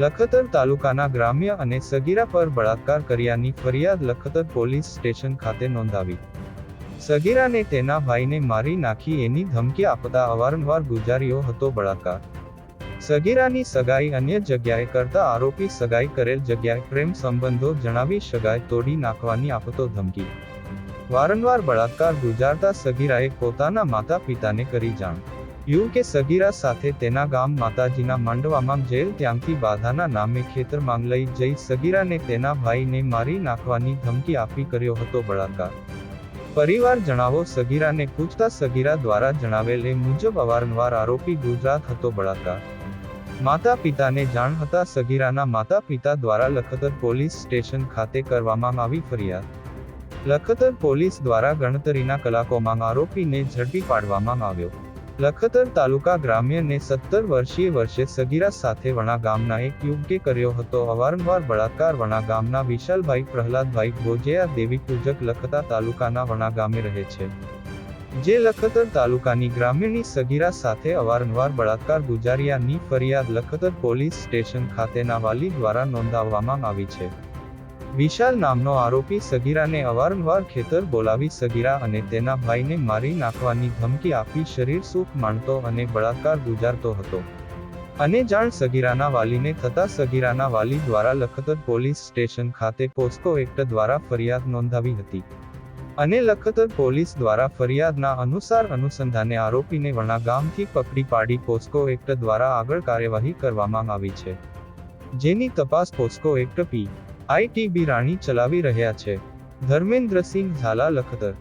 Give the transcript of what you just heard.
લખતર તાલુકાના ગ્રામ્ય અને સગીરા પર બળાત્કાર કર્યાની ફરિયાદ લખતર પોલીસ સ્ટેશન ખાતે નોંધાવી. સગીરાને તેના ભાઈને મારી નાખી એની ધમકી આપતા અવારનવાર ગુજાર્યો હતો બળાત્કાર. સગીરાની સગાઈ અન્ય જગ્યાએ કરતા આરોપી સગાઈ કરેલ જગ્યાએ પ્રેમ સંબંધો જણાવી સગાઈ તોડી નાખવાની આપતો ધમકી. વારંવાર બળાત્કાર ગુજારતા સગીરાએ પોતાના માતા પિતાને કરી જાણ. યુવકે સગીરા સાથે તેના ગામ માતાજીના માંડવામાં જેલ ત્યાંથી બાધાના નામે ખેતરમાં લઈ જઈ સગીરાને તેના ભાઈને મારી નાખવાની ધમકી આપી કર્યો હતો બળાત્કાર. પરિવાર જણાવો, સગીરાને પૂછતા સગીરા દ્વારા જણાવેલ એ મુજબ અવારનવાર આરોપી ગુજરાત હતો બળાત્કાર. માતા પિતાને જાણ હતા સગીરાના માતા પિતા દ્વારા લખતર પોલીસ સ્ટેશન ખાતે કરવામાં આવી ફરિયાદ. લખતર પોલીસ દ્વારા ગણતરીના કલાકોમાં આરોપીને ઝડપી પાડવામાં આવ્યો. લખતર તાલુકા ગ્રામ્યને સત્તર વર્ષીય વર્ષે સગીરા સાથે વણા ગામના એક યુવકે કર્યો હતો અવારનવાર બળાત્કાર. વણા ગામના વિશાલભાઈ પ્રહલાદભાઈ ગોજેયા દેવી પૂજક લખતા તાલુકાના વણા ગામે રહે છે. જે લખતર તાલુકાની ગ્રામ્યની સગીરા સાથે અવારનવાર બળાત્કાર ગુજારિયાની ફરિયાદ લખતર પોલીસ સ્ટેશન ખાતેના વાલી દ્વારા નોંધાવવામાં આવી છે. વિશાલ નામનો આરોપી સગીરાને અવારનવાર ખેતર બોલાવી સગીરા અને તેના ભાઈને મારી નાખવાની ધમકી આપી શરીર સુખ માણતો અને બળાત્કાર ગુજારતો હતો. અને જાણ સગીરાના વાલીને થતા સગીરાના વાલી દ્વારા લખતર પોલીસ સ્ટેશન ખાતે પોસ્કો એક્ટ દ્વારા ફરિયાદ નોંધાવી હતી. અને લખતર પોલીસ દ્વારા ફરિયાદના અનુસાર અનુસંધાને આરોપીને વણા ગામથી પકડી પાડી પોસ્કો એક્ટ દ્વારા આગળ કાર્યવાહી કરવામાં આવી છે. જેની તપાસ પોસ્કો એક્ટ પી. આઈટીબી રાણી ચલાવી રહ્યા છે. ધર્મેન્દ્રસિંહ ઝાલા લખતર